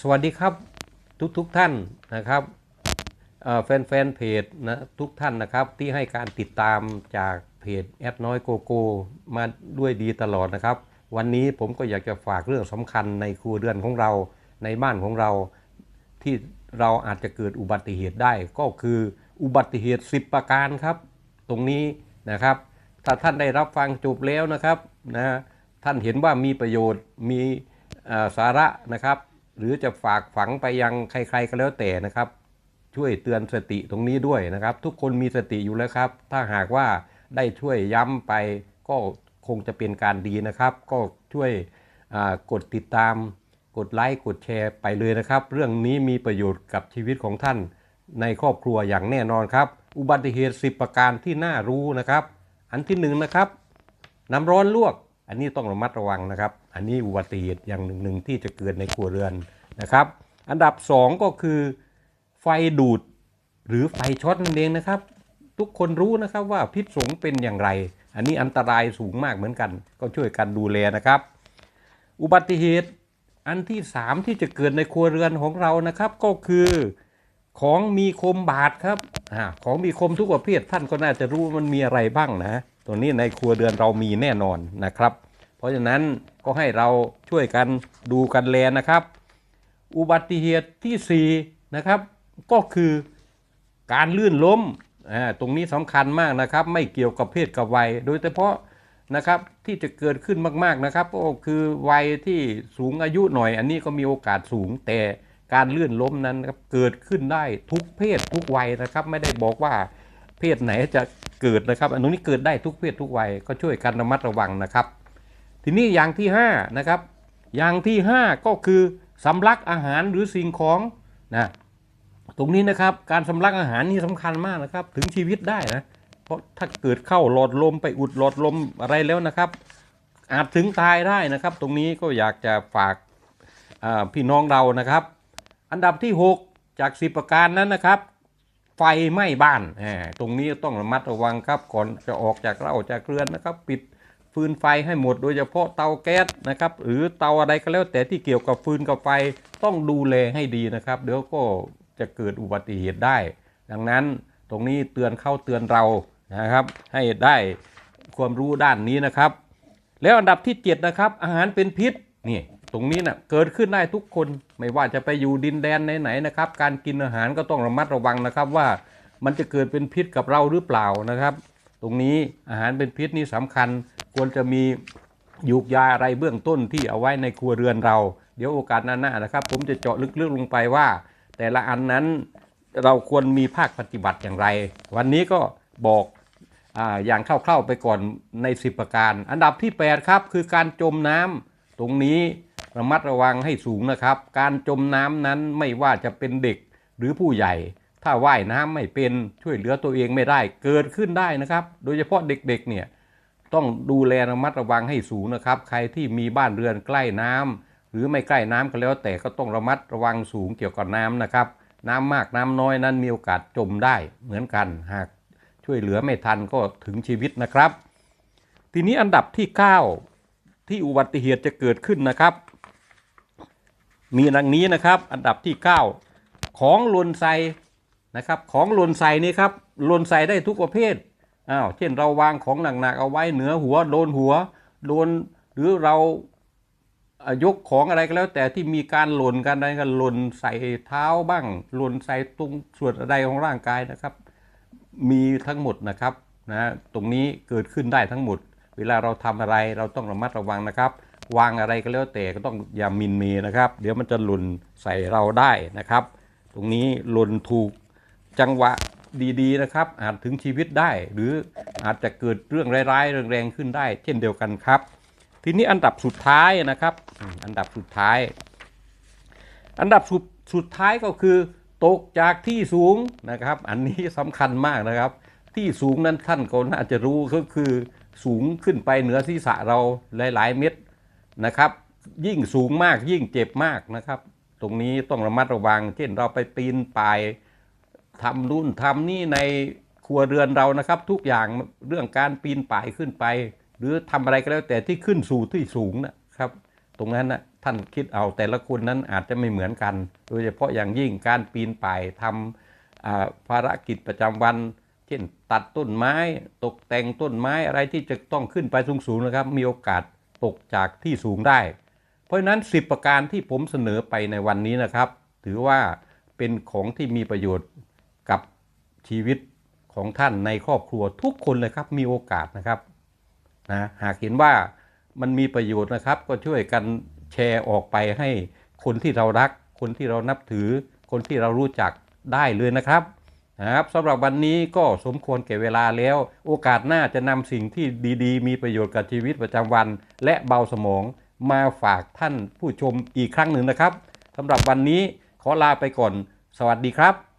สวัสดีครับทุกทุกท่านนะครับแฟนแฟนเพจนะทุกท่านนะครับที่ให้การติดตามจากเพจแอดน้อยโกโก้มาด้วยดีตลอดนะครับ วันนี้ผมก็อยากจะฝากเรื่องสำคัญในครัวเรือนของเราในบ้านของเราที่เราอาจจะเกิดอุบัติเหตุได้ก็คืออุบัติเหตุ 10 ประการครับ ตรงนี้นะครับ ถ้าท่านได้รับฟังจบแล้วนะครับนะท่านเห็นว่ามีประโยชน์มีสาระนะครับ หรือจะฝากฝังไปยังใครๆก็แล้วแต่นะครับ ช่วยเตือนสติตรงนี้ด้วยนะครับ ทุกคนมีสติอยู่แล้วครับ ถ้าหากว่าได้ช่วยย้ำไปก็คงจะเป็นการดีนะครับ ก็ช่วยกดติดตาม กดไลค์กดแชร์ไปเลยนะครับ เรื่องนี้มีประโยชน์กับชีวิตของท่าน ในครอบครัวอย่างแน่นอนครับ อุบัติเหตุ 10 ประการที่น่ารู้นะครับ อันที่หนึ่งนะครับน้ำร้อนลวก อันนี้ต้องระมัดระวังนะครับ อันนี้อุบัติเหตุอย่างหนึ่งหนึ่งที่จะเกิดในครัวเรือนนะครับ อันดับสองก็คือ ไฟดูดหรือไฟช็อตนั่นเองนะครับ ทุกคนรู้นะครับว่าพิษสงเป็นอย่างไร อันนี้อันตรายสูงมากเหมือนกัน ก็ช่วยกันดูแลนะครับ อุบัติเหตุอันที่สามที่จะเกิดในครัวเรือนของเรานะครับ ก็คือของมีคมบาดครับอของมีคมทุกประเภทท่านก็น่าจะรู้ว่ามันมีอะไรบ้างนะ ตัวนี้ในครัวเรือนเรามีแน่นอนนะครับ เพราะฉะนั้นก็ให้เราช่วยกันดูกันแลนะครับ อุบัติเหตุที่สี่นะครับก็คือการลื่นล้มอ่าตรงนี้สำคัญมากนะครับ ไม่เกี่ยวกับเพศกับวัย โดยเฉพาะนะครับที่จะเกิดขึ้นมากๆนะครับ ก็คือวัยที่สูงอายุหน่อย อันนี้ก็มีโอกาสสูงแต่การลื่นล้มนั้นครับเกิดขึ้นได้ทุกเพศทุกวัยนะครับ ไม่ได้บอกว่าเพศไหนจะ เกิดนะครับอันนี้เกิดได้ทุกเพศทุกวัยก็ช่วยกันระมัดระวังนะครับ ทีนี้อย่างที่5นะครับอย่างที่ 5 ก็คือสำลักอาหารหรือสิ่งของนะตรงนี้นะครับการสำลักอาหารนี่สำคัญมากนะครับ ถึงชีวิตได้นะเพราะถ้าเกิดเข้าหลอดลมไปอุดหลอดลมอะไรแล้วนะครับ อาจถึงตายได้นะครับ ตรงนี้ก็อยากจะฝากพี่น้องเรานะครับ อันดับที่ 6 จาก 10 ประการนั้นนะครับ ฟไหม้บ้านตรงนี้ต้องระมัดระวังครับก่อนจะออกจากเร่าจากเรือนนะครับ ปิดฟืนไฟให้หมดโดยเฉพาะเตาแก๊สนะครับหรือเตาอะไรก็แล้วแต่ที่เกี่ยวกับฟืนกับไฟต้องดูแลให้ดีนะครับ เดี๋ยวก็จะเกิดอุบัติเหตุได้ ดังนั้นตรงนี้เตือนเข้าเตือนเรานะครับ ให้ได้ความรู้ด้านนี้นะครับ แล้วอันดับที่ 7 นะครับ อาหารเป็นพิษนี่ ตรงนี้นะ่ะเกิดขึ้นได้ทุกคนไม่ว่าจะไปอยู่ดินแดนไหนๆนะครับ การกินอาหารก็ต้องระมัดระวังนะครับว่ามันจะเกิดเป็นพิษกับเราหรือเปล่านะครับ ตรงนี้อาหารเป็นพิษนี่สำคัญ ควรจะมียูกยาอะไรเบื้องต้นที่เอาไว้ในครัวเรือนเรา เดี๋ยวโอกาสหน้านะครับ ผมจะเจาะลึกๆลงไปว่า แต่ละอันนั้นเราควรมีภาคปฏิบัติอย่างไร วันนี้ก็บอกออย่างคร่าวๆไปก่อนใน 10 ประการ อันดับที่ 8 ครับ คือการจมน้ำตรงนี้ ระมัดระวังให้สูงนะครับ การจมน้ำนั้นไม่ว่าจะเป็นเด็กหรือผู้ใหญ่ ถ้าว่ายน้ำไม่เป็นช่วยเหลือตัวเองไม่ได้เกิดขึ้นได้นะครับ โดยเฉพาะเด็กๆเนี่ยต้องดูแลระมัดระวังให้สูงนะครับ ใครที่มีบ้านเรือนใกล้น้ำหรือไม่ใกล้น้ำก็แล้วแต่ก็ต้องระมัดระวังสูงเกี่ยวกับน้ำนะครับ น้ำมากน้ำน้อยนั้นมีโอกาสจมได้เหมือนกันหากช่วยเหลือไม่ทันก็ถึงชีวิตนะครับ ทีนี้อันดับที่ 9 ที่อุบัติเหตุจะเกิดขึ้นนะครับ มีดังนี้นะครับ อันดับที่ 9 ของหล่นใส่นะครับ ของหล่นใส่นี่ครับหล่นใส่ได้ทุกประเภทอ้าวเช่นเราวางของหนักๆเอาไว้เหนือหัวโดนหัวโดนหรือเรายกของอะไรก็แล้ว แต่ที่มีการหล่นกันอะไรกันหล่นใส่เท้าบ้างหล่นใส่ตรงส่วนใดของร่างกายนะครับ มีทั้งหมดนะครับนะตรงนี้เกิดขึ้นได้ทั้งหมด เวลาเราทำอะไรเราต้องระมัดระวังนะครับ วางอะไรก็แล้วแต่ก็ต้องอย่ามินเมนะครับ เดี๋ยวมันจะหล่นใส่เราได้นะครับ ตรงนี้หล่นถูกจังหวะดีๆนะครับ อาจถึงชีวิตได้ หรืออาจจะเกิดเรื่องร้ายๆแรงๆขึ้นได้ เช่นเดียวกันครับ ทีนี้อันดับสุดท้ายนะครับ อันดับสุดท้าย อันดับสุดสุดท้ายก็คือ ตกจากที่สูงนะครับ อันนี้สำคัญมากนะครับ ที่สูงนั้นท่านก็น่าจะรู้ก็คือสูงขึ้นไปเหนือศีรษะเราหลาย ๆ เม็ด นะครับ ยิ่งสูงมากยิ่งเจ็บมากนะครับ ตรงนี้ต้องระมัดระวัง เช่นเราไปปีนป่ายทำนู่นทำนี่ในครัวเรือนเรานะครับ ทุกอย่างเรื่องการปีนป่ายขึ้นไป หรือทำอะไรก็แล้วแต่ที่ขึ้นสู่ที่สูงนะครับ ตรงนั้นนะท่านคิดเอาแต่ละคนนั้นอาจจะไม่เหมือนกัน โดยเฉพาะอย่างยิ่งการปีนป่ายทำภารกิจประจำวัน เช่น ตัดต้นไม้ ตกแต่งต้นไม้อะไรที่จะต้องขึ้นไปสูงๆนะครับ มีโอกาส ตกจากที่สูงได้ เพราะฉะนั้น 10 ประการที่ผมเสนอไปในวันนี้นะครับ ถือว่าเป็นของที่มีประโยชน์กับชีวิตของท่านในครอบครัวทุกคนเลยครับมีโอกาสนะครับนะหากเห็นว่ามันมีประโยชน์นะครับ ก็ช่วยกันแชร์ออกไปให้คนที่เรารัก คนที่เรานับถือ คนที่เรารู้จักได้เลยนะครับ นะครับสำหรับวันนี้ก็สมควรแก่เวลาแล้ว โอกาสหน้าจะนำสิ่งที่ดีๆ มีประโยชน์กับชีวิตประจำวัน และเบาสมองมาฝากท่านผู้ชมอีกครั้งหนึ่งนะครับสำหรับวันนี้ขอลาไปก่อน สวัสดีครับ